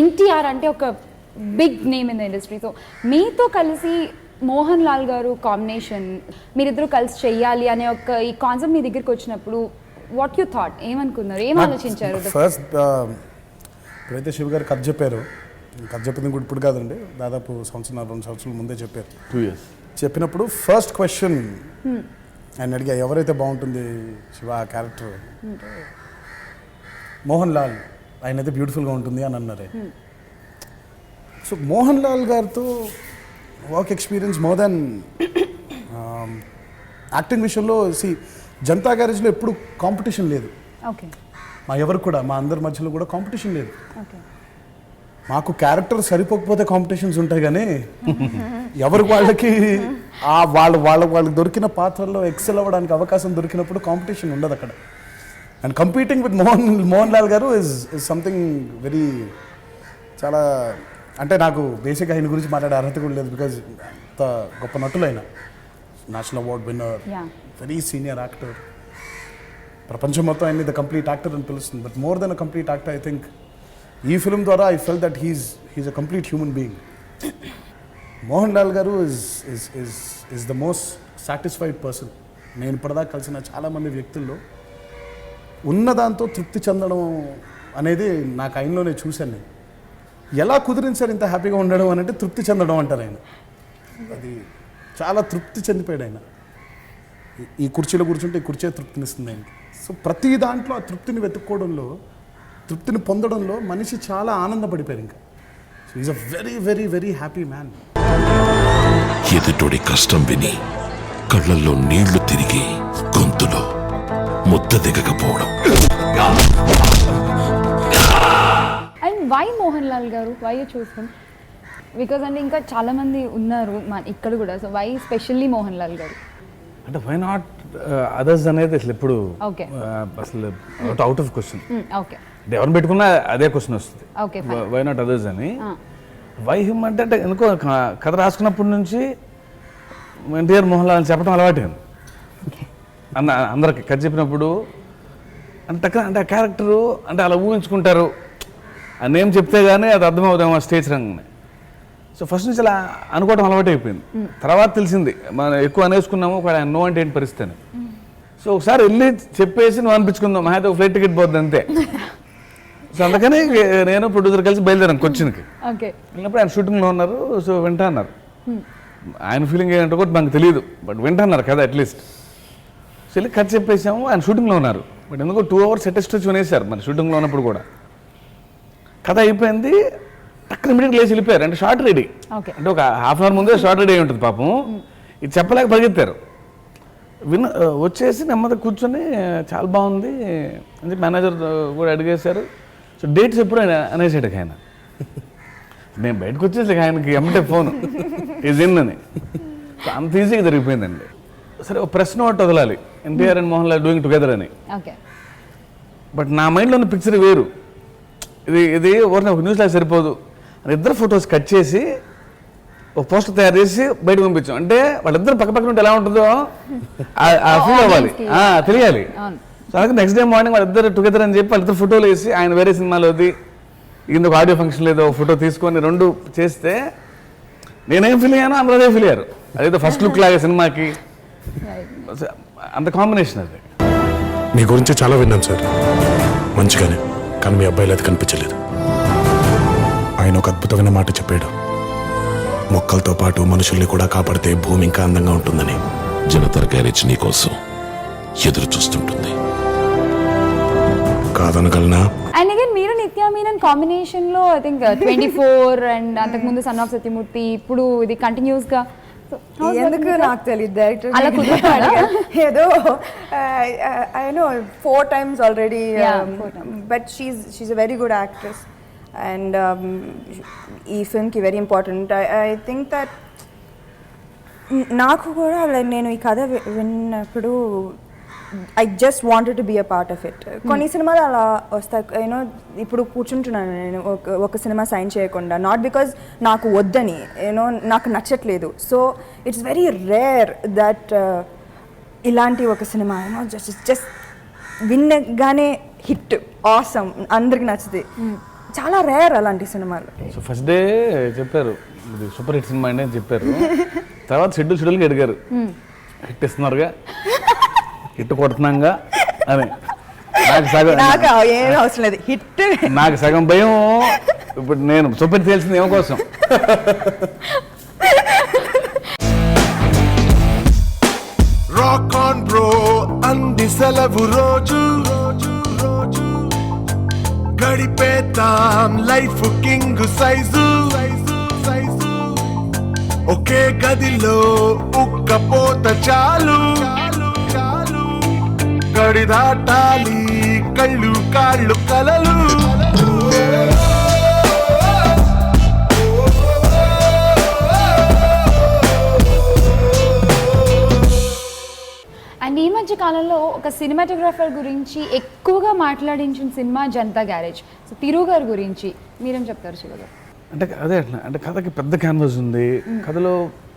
ఎన్టీఆర్ అంటే ఒక big name in the industry so మీతో కలిసి మోహన్ లాల్ గారు కాంబినేషన్ మీరిద్దరూ కలిసి చెయ్యాలి అనే ఒక ఈ కాన్సెప్ట్ మీ దగ్గరికి వచ్చినప్పుడు వాట్ యు థాట్ ఏమనుకున్నారు? ఏం ఆలోచించారు? ఫస్ట్ ఇప్పుడైతే శివ గారు కథ చెప్పారు. కథ చెప్పింది కూడా ఇప్పుడు కాదండి. దాదాపు సంవత్సరం రెండు సంవత్సరాల ముందే చెప్పారు. టూ ఇయర్స్ చెప్పినప్పుడు ఫస్ట్ క్వశ్చన్ ఆయన అడిగా ఎవరైతే బాగుంటుంది శివ ఆ క్యారెక్టర్ మోహన్ లాల్ ఆయన అయితే బ్యూటిఫుల్గా ఉంటుంది అని అన్నారే. సో మోహన్ లాల్ గారితో work experience more than acting విషయంలో సి జనతా గ్యారేజ్లో ఎప్పుడు కాంపిటీషన్ లేదు. ఓకే మా ఎవరు కూడా మా అందరి మధ్యలో కూడా కాంపిటీషన్ లేదు. మాకు క్యారెక్టర్ సరిపోకపోతే కాంపిటీషన్స్ ఉంటాయి కానీ ఎవరికి వాళ్ళకి ఆ వాళ్ళ వాళ్ళ వాళ్ళకి దొరికిన పాత్రల్లో ఎక్సెల్ అవ్వడానికి అవకాశం దొరికినప్పుడు కాంపిటీషన్ ఉండదు అక్కడ. And competing with Mohan Mohan Lal గారు ఇస్ ఇస్ సంథింగ్ వెరీ చాలా అంటే నాకు బేసిక్ ఆయన గురించి మాట్లాడే అర్హత కూడా లేదు బికాజ్ అంత గొప్ప నటులు ఆయన. National award winner. Very senior actor ప్రపంచం మొత్తం ఆయన్ని ద కంప్లీట్ యాక్టర్ అని పిలుస్తుంది. But more than a complete actor I think ఈ ఫిల్మ్ ద్వారా I felt that he's he's a complete human being Mohan Lal గారు is is is is the most satisfied person నేను ఇప్పటిదాకా కలిసిన చాలామంది వ్యక్తుల్లో ఉన్న దాంతో తృప్తి చెందడం అనేది నాకు ఆయనలోనే చూశాను నేను. ఎలా కుదిరింది సార్ ఇంత హ్యాపీగా ఉండడం అని అంటే తృప్తి చెందడం అంటారు ఆయన. అది చాలా తృప్తి చెందిపోయాడు ఆయన. ఈ- ఈ కుర్చీలో కూర్చుంటే ఈ కుర్చీ తృప్తినిస్తుంది ఆయనకి. సో ప్రతి దాంట్లో ఆ తృప్తిని వెతుక్కోవడంలో తృప్తిని పొందడంలో మనిషి చాలా ఆనందపడిపోయారు ఇంకా. So is a very very very happy man ఎదుటోడి కష్టం విని కళ్ళల్లో నీళ్ళు తిరిగి గొంతులో ముద్ద దిగకపోవడం. అండ్ వై మోహన్ లాల్ గారు why you choose him because అంటే ఇంకా చాలా మంది ఉన్నారు మన ఇక్కడ కూడా. So why specially Mohan Lal గారు? అంటే వై నాట్ అదర్స్ అనేది అసలు ఎప్పుడు uh, అసలు అవుట్ ఆఫ్ క్వశ్చన్ ఓకే ఎవరిని పెట్టుకున్నా అదే క్వశ్చన్ వస్తుంది. Okay, fine. Why not others అని? వై హిమ్ అంటే అంటే ఎందుకో క- కథ రాసుకున్నప్పటి నుంచి ఎన్టీఆర్ మోహన్ లాల్ అని చెప్పడం అలవాటు అన్న అందరికి కథ చెప్పినప్పుడు అంటే అంటే ఆ క్యారెక్టరు అంటే అలా ఊహించుకుంటారు. ఆ నేమ్ చెప్తే కానీ అది అర్థమవుతాం ఆ స్టేజ్ రంగనే సో ఫస్ట్ నుంచి అలా అనుకోవడం అలవాటు అయిపోయింది తర్వాత తెలిసింది మనం ఎక్కువ అనేసుకున్నాము ఒక నో అంటే ఏంటి పరిస్థితి అని. సో ఒకసారి వెళ్ళి చెప్పేసి నువ్వు అనిపించుకుందాం మా అయితే ఒక ఫ్లైట్ టికెట్ పోద్ది అంతే. సో అందుకని నేను ప్రొడ్యూసర్ కలిసి బయలుదేరాను కొచ్చిన్కి. వెళ్ళినప్పుడు ఆయన షూటింగ్లో ఉన్నారు సో వింటా అన్నారు. ఆయన ఫీలింగ్ ఏంటో కూడా మనకు తెలియదు బట్ వింటా అన్నారు కదా అట్లీస్ట్ వెళ్ళి కథ చెప్పేసాము ఆయన షూటింగ్లో ఉన్నారు. బట్ ఎందుకో టూ అవర్స్ అటెస్ట్ వచ్చి వినేశారు మరి షూటింగ్లో ఉన్నప్పుడు కూడా. కథ అయిపోయింది టక్కన ఇమీడియట్ లేచి వెళ్ళిపోయారు. అంటే షార్ట్ రెడీ. అంటే ఒక హాఫ్ అన్ అవర్ ముందే షార్ట్ రెడీ అయి ఉంటుంది పాపం. ఇది చెప్పలేక పరిగెత్తారు. విన్న వచ్చేసి నెమ్మది కూర్చొని చాలా బాగుంది అని చెప్పి మేనేజర్ కూడా అడిగేశారు. సో డేట్స్ ఎప్పుడు ఆయన అనేసాడు ఆయన. నేను బయటకు వచ్చేసి ఆయనకి ఎమ్మటే ఫోన్ ఈజ్ ఇన్ అని. అంత ఈజీగా జరిగిపోయిందండి. సరే ఒక ప్రెస్ నోట్ వదలాలి. NTR and Mohan Lal doing together అని. బట్ నా మైండ్లో ఉన్న పిక్చర్ వేరు. ఇది ఇది ఊరిని ఒక న్యూస్ లాగా సరిపోదు. అని ఇద్దరు ఫొటోస్ కట్ చేసి ఒక పోస్టర్ తయారు చేసి బయటకు పంపించాం. అంటే వాళ్ళిద్దరు పక్క పక్కన ఉంటే ఎలా ఉంటుందో ఫీల్ అవ్వాలి. కి. ఆ, తెలియాలి. సో అలాగే నెక్స్ట్ డే మార్నింగ్ వాళ్ళిద్దరు టుగెదర్ అని చెప్పి వాళ్ళిద్దరు ఫోటోలు వేసి ఆయన వేరే సినిమాలోది ఇందుకు ఒక ఆడియో ఫంక్షన్ లేదో ఫోటో తీసుకొని రెండు చేస్తే నేనేం ఫీల్ అయ్యానో అందరూ అదే ఫీల్ అయ్యారు. అదేదో ఫస్ట్ లుక్ లాగా సినిమాకి. అంత కాంబినేషన్ అది మీ గురించి చాలా విన్నాను సార్. మంచిగానే. కానీ మీ అబ్బాయిలు అది కనిపించలేదు. ఆయన ఒక అద్భుతమైన మాట చెప్పాడు. మొక్కలతో పాటు మనుషుల్ని కూడా కాపాడితే భూమి ఇంకా అందంగా ఉంటుందని. జనతా గ్యారేజ్ నీకోసం ఎదురు చూస్తుంటుంది. కాదనగలనా? అండ్ అగైన్ మీరు నిత్యా మీనన్ కాంబినేషన్లో I think twenty four and అంతకుముందు సన్ ఆఫ్ సత్యమూర్తి ఇప్పుడు ఇది కంటిన్యూస్గా ఎందుకు been, sir? నాకు తెలియదు డైరెక్టర్? ఏదో I know four times already. But she's she's a very good actress and ఈ ఫిల్మ్కి very important I think that నాకు కూడా నేను ఈ కథ విన్నప్పుడు I just wanted to be a part of it కొన్ని సినిమాలు అలా వస్తాయి. యూనో ఇప్పుడు కూర్చుంటున్నాను నేను. ఒక ఒక సినిమా సైన్ చేయకుండా. నాట్ బికాజ్ నాకు వద్దని. యూనో నాకు నచ్చట్లేదు. So it's very rare that ఇలాంటి ఒక cinema you know just just విన్నగానే hit. Awesome అందరికి నచ్చుతుంది చాలా రేర్ అలాంటి సినిమాలు. సో ఫస్ట్ డే చెప్పారు. సూపర్ హిట్ సినిమా అండి అని చెప్పారు. తర్వాత షెడ్యూల్ షెడ్యూల్కి అడిగారు హిట్ ఇస్తున్నారుగా. హిట్ కొడుతున్నాంగా. అని నాకు సగం నాకు ఏం అవసరం లేదు. హిట్. నాకు సగం భయం. ఇప్పుడు నేను సూపర్ హిట్ తెలిసింది ఏమో కోసం? రాక్ ఆన్ బ్రో అంది సెలవు రోజు. గడిపేద్దాం లైఫ్ కింగ్ సైజు. ఒకే గదిలో ఉక్కపోత చాలు. గడి దాటాలి కళ్ళు కాళ్ళు కలలు. అండ్ ఈ మధ్య కాలంలో ఒక సినిమాటోగ్రాఫర్ గురించి ఎక్కువగా మాట్లాడించిన cinema Janatha garage. So Tirru గారి గురించి మీరేం చెప్తారు శివ గారు అంటే అదే అట్లా అంటే కథకి పెద్ద క్యాన్వాస్ ఉంది. కథలో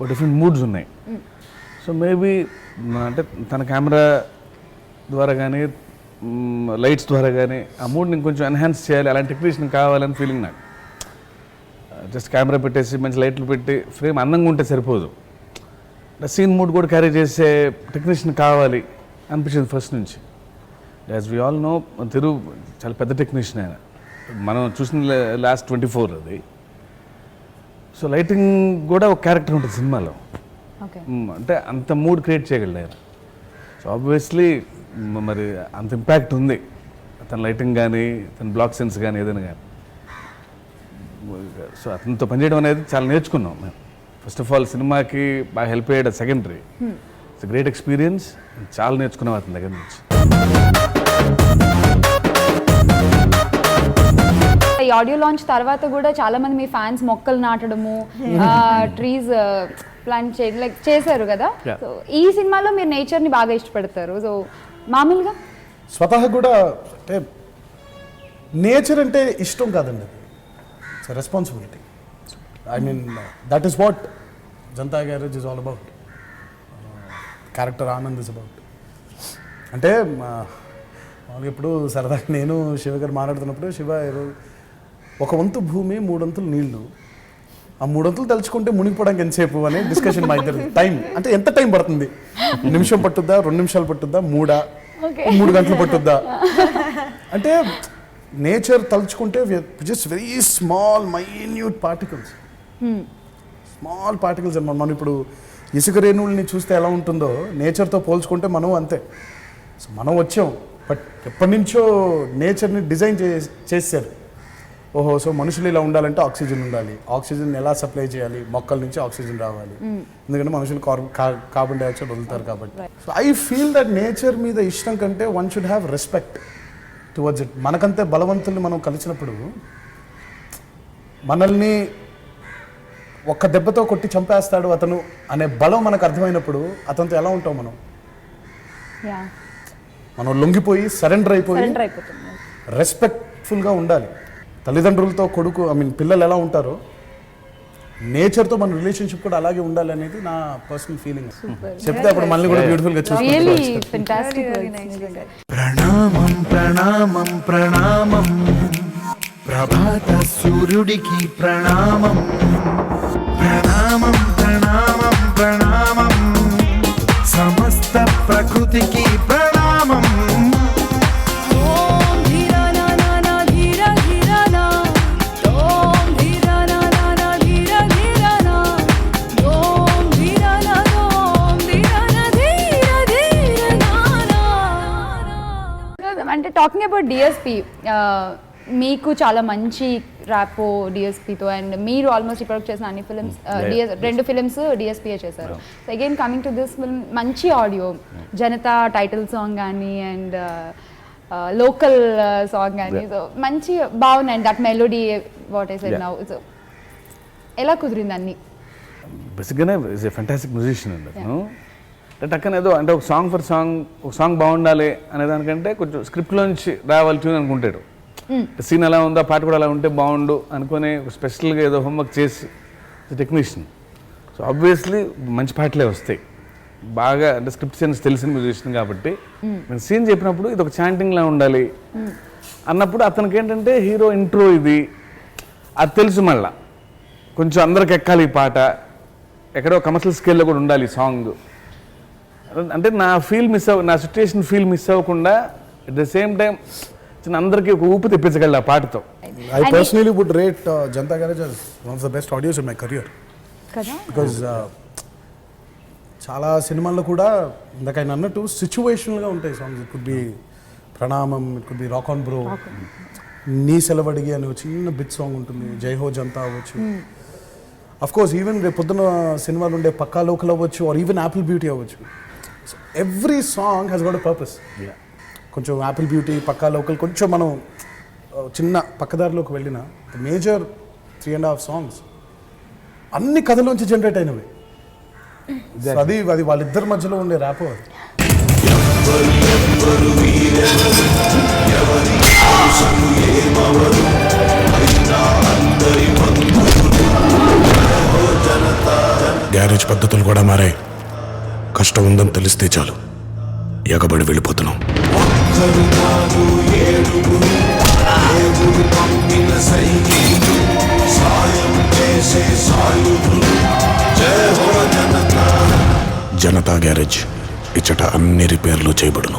డిఫరెంట్ మూడ్స్ ఉన్నాయి. సో మేబీ అంటే తన కెమెరా ద్వారా కానీ లైట్స్ ద్వారా కానీ ఆ మూడ్ని ఇంకొంచెం ఎన్హాన్స్ చేయాలి. అలాంటి టెక్నీషియన్ కావాలని ఫీలింగ్ నాకు. జస్ట్ కెమెరా పెట్టేసి మంచి లైట్లు పెట్టి ఫ్రేమ్ అందంగా ఉంటే సరిపోదు. సీన్ మూడ్ కూడా క్యారీ చేసే టెక్నీషియన్ కావాలి అనిపించింది ఫస్ట్ నుంచి. As we all know Tirru చాలా పెద్ద టెక్నీషియన్ ఆయన. మనం చూసిన లాస్ట్ ట్వంటీ ఫోర్ అది. సో లైటింగ్ కూడా ఒక క్యారెక్టర్ ఉంటుంది సినిమాలో. అంటే అంత మూడ్ క్రియేట్ చేయగలడు ఆయన. సో ఆబ్వియస్లీ మరి అంత ఇంపాక్ట్ ఉంది. తన లైటింగ్ కానీ తన బ్లాక్ సెన్స్ కానీ ఏదైనా కానీ సో అతనితో పనిచేయడం అనేది చాలా నేర్చుకున్నాం మేము. ఫస్ట్ ఆఫ్ ఆల్ సినిమాకి బాగా హెల్ప్ అయ్యాడు సెకండరీ ఇట్స్ గ్రేట్ ఎక్స్పీరియన్స్ చాలా నేర్చుకున్నాం అతని దగ్గర నుంచి. ఈ ఆడియో లాంచ్ తర్వాత కూడా చాలా మంది మీ ఫ్యాన్స్ మొక్కలు నాటడము ట్రీస్ ప్లాంట్ చే లైక్ చేశారు కదా. సో ఈ సినిమాలో మీరు నేచర్ని బాగా ఇష్టపడతారు. సో మామూలుగా? స్వతహా కూడా అంటే నేచర్ అంటే ఇష్టం కాదండి అది. It's responsibility I mean that is what Janatha garage is all about character Anand is about అంటే మామూలుగా ఇప్పుడు సరదాగా నేను శివ గారు మాట్లాడుతున్నప్పుడు శివ ఒక వంతు భూమి మూడొంతులు నీళ్ళు. ఆ మూడొంతులు తలుచుకుంటే మునిగిపోవడానికి ఎంతసేపు అనే డిస్కషన్ మా ఇద్దరు టైం అంటే ఎంత టైం పడుతుంది? నిమిషం పట్టుద్దా? రెండు నిమిషాలు పట్టుద్దా? మూడా? మూడు గంటలు పట్టుద్దా? అంటే నేచర్ తలుచుకుంటే just very small minute particles. Small particles అనమాట మనం ఇప్పుడు ఇసుక రేణువుల్ని చూస్తే ఎలా ఉంటుందో నేచర్తో పోల్చుకుంటే మనం అంతే. సో మనం వచ్చాం. బట్ ఎప్పటి నుంచో నేచర్ని డిజైన్ చే చేశారు. ఓహో సో మనుషులు ఇలా ఉండాలంటే ఆక్సిజన్ ఉండాలి. ఆక్సిజన్ ఎలా సప్లై చేయాలి? మొక్కల నుంచి ఆక్సిజన్ రావాలి. ఎందుకంటే మనుషులు కార్బన్ డైఆక్సైడ్ వదులుతారు కాబట్టి. So I feel that nature మీద ఇష్టం కంటే one should have respect towards it మనకంతే బలవంతుల్ని మనం కలిసినప్పుడు మనల్ని ఒక్క దెబ్బతో కొట్టి చంపేస్తాడు అతను అనే బలం మనకు అర్థమైనప్పుడు అతనితో ఎలా ఉంటాం మనం? మనం లొంగిపోయి సరెండర్ అయిపోయి రెస్పెక్ట్ఫుల్గా ఉండాలి. తల్లిదండ్రులతో కొడుకు ఐ మీన్ పిల్లలు ఎలా ఉంటారో నేచర్తో మన రిలేషన్షిప్ కూడా అలాగే ఉండాలి అనేది నా పర్సనల్ ఫీలింగ్ చెప్తే అప్పుడు మళ్ళీ కూడా బ్యూటిఫుల్గా చూసుకోవచ్చు ఫెంటాస్టిక్ ప్రణామం ప్రణామం ప్రణామం. ప్రభాత సూర్యుడికి ప్రణామం. ప్రణామం ప్రణామం ప్రణామం. సమస్త ప్రకృతికి ప్రణామం. డిఎస్పి మీకు చాలా మంచి ర్యాపో డిఎస్పితో అండ్ మీరు ఆల్మోస్ట్ ఇప్పటివరకు చేసిన అన్ని ఫిల్మ్స్ డిఎస్ రెండు ఫిల్మ్స్ డిఎస్పీఏ చేశారు. So again coming to this film మంచి ఆడియో జనతా టైటిల్ సాంగ్ కానీ అండ్ లోకల్ సాంగ్ కానీ సో మంచి బాగున్నాయి. That melody what Yeah. Now so ఎలా కుదిరింది అన్ని? బేసిక్గానే ఇస్ ఏ ఫెంటాస్టిక్ మ్యూజిషియన్ అండి టక్కన ఏదో అంటే ఒక సాంగ్ ఫర్ సాంగ్ ఒక సాంగ్ బాగుండాలి అనే దానికంటే కొంచెం స్క్రిప్ట్లోంచి రావాలి ట్యూన్ అనుకుంటాడు. సీన్ ఎలా ఉందో పాట కూడా అలా ఉంటే బాగుండు అనుకుని ఒక స్పెషల్గా ఏదో హోంవర్క్ చేసి టెక్నీషియన్ సో ఆబ్వియస్లీ మంచి పాటలే వస్తాయి. బాగా అంటే స్క్రిప్ట్ సెన్స్ తెలిసిన మ్యూజిషియన్ కాబట్టి నేను సీన్ చెప్పినప్పుడు ఇది ఒక చాంటింగ్లా ఉండాలి. అన్నప్పుడు అతనికి ఏంటంటే హీరో ఇంట్రో ఇది. అది తెలుసు మళ్ళా. కొంచెం అందరికి ఎక్కాలి ఈ పాట. ఎక్కడో కమర్షియల్ స్కేల్లో కూడా ఉండాలి సాంగ్ అంటే నా ఫీల్ మిస్ అవ్వ నా సిచ్యుయేషన్ ఫీల్ మిస్ అవ్వకుండా అట్ ద సేమ్ టైం చిన్న అందరికీ ఒక ఊపు తెప్పించగలరు ఆ పాటతో. Rate uh, Janta Garage as one of the best audios in my career. కదా? బికాజ్ చాలా సినిమాల్లో కూడా ఇందాక ఆయన అన్నట్టు సిచ్యువేషనల్గా ఉంటాయి songs it could be Pranamam it could be rock on bro నీ సెలవడిగి అని ఒక చిన్న బిట్ సాంగ్ ఉంటుంది. జై హో జంతా అవ్వచ్చు. అఫ్ కోర్స్ ఈవెన్ రేపు పొద్దున సినిమాలు ఉండే పక్కా లోకల్ అవ్వచ్చు ఆర్ ఈవెన్ యాపిల్ బ్యూటీ అవ్వచ్చు. Every song has got purpose కొంచెం యాపిల్ బ్యూటీ పక్కా లోకల్ కొంచెం మనం చిన్న పక్కదారిలోకి వెళ్ళిన major three and half songs అన్ని కథలోంచి జనరేట్ అయినవి. అది అది వాళ్ళిద్దరి మధ్యలో ఉండే ర్యాప్ అది. గ్యారేజ్ పద్ధతులు కూడా మారాయి. కష్టం ఉందని తెలిస్తే చాలు. ఎగబడి వెళ్ళిపోతున్నాం. జనతా గ్యారేజ్. ఇచ్చట అన్ని రిపేర్లు చేయబడును.